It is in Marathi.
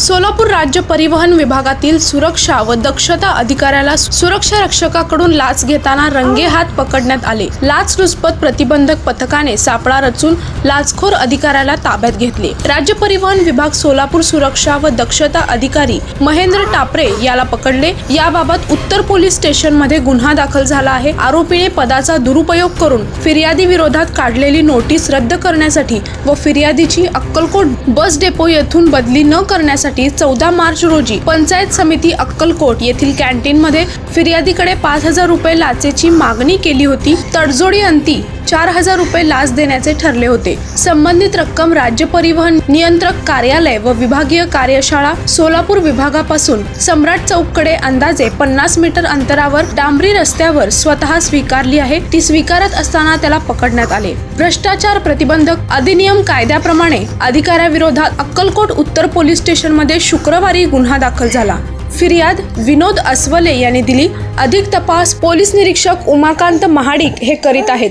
सोलापूर राज्य परिवहन विभागातील सुरक्षा व दक्षता अधिकाऱ्याला सुरक्षा रक्षकाकडून लाच घेताना रंगेहात पकडण्यात आले. लाचलुचपत प्रतिबंधक पथकाने सापळा रचून लाचखोर अधिकाऱ्याला ताब्यात घेतले. राज्य परिवहन विभाग सोलापूर सुरक्षा व दक्षता अधिकारी महेंद्र टापरे याला पकडले. याबाबत उत्तर पोलीस स्टेशनमध्ये गुन्हा दाखल झाला आहे. आरोपीने पदाचा दुरुपयोग करून फिर्यादी विरोधात काढलेली नोटीस रद्द करण्यासाठी व फिर्यादीची अक्कलकोट बस डेपो येथून बदली न करण्यासाठी चौदा मार्च रोजी पंचायत समिती अक्कलकोट येथील कॅन्टीन मध्ये फिर्यादीकडे पाच हजार रुपये लाचेची मागणी केली होती. तडजोडी अंती चार हजार रुपये लाच देण्याचे ठरले होते. संबंधित रक्कम राज्य परिवहन नियंत्रक कार्यालय व विभागीय कार्यशाळा सोलापूर विभागापासून सम्राट चौककडे अंदाजे पन्नास मीटर अंतरावर डांबरी रस्त्यावर स्वतः स्वीकारली आहे. ती स्वीकारत असताना त्याला पकडण्यात आले. भ्रष्टाचार प्रतिबंधक अधिनियम कायद्याप्रमाणे अधिकाऱ्याविरोधात अक्कलकोट उत्तर पोलीस स्टेशनमध्ये शुक्रवारी गुन्हा दाखल झाला. फिर्याद विनोद अस्वले यांनी दिली. अधिक तपास पोलीस निरीक्षक उमाकांत महाडिक हे करीत आहेत.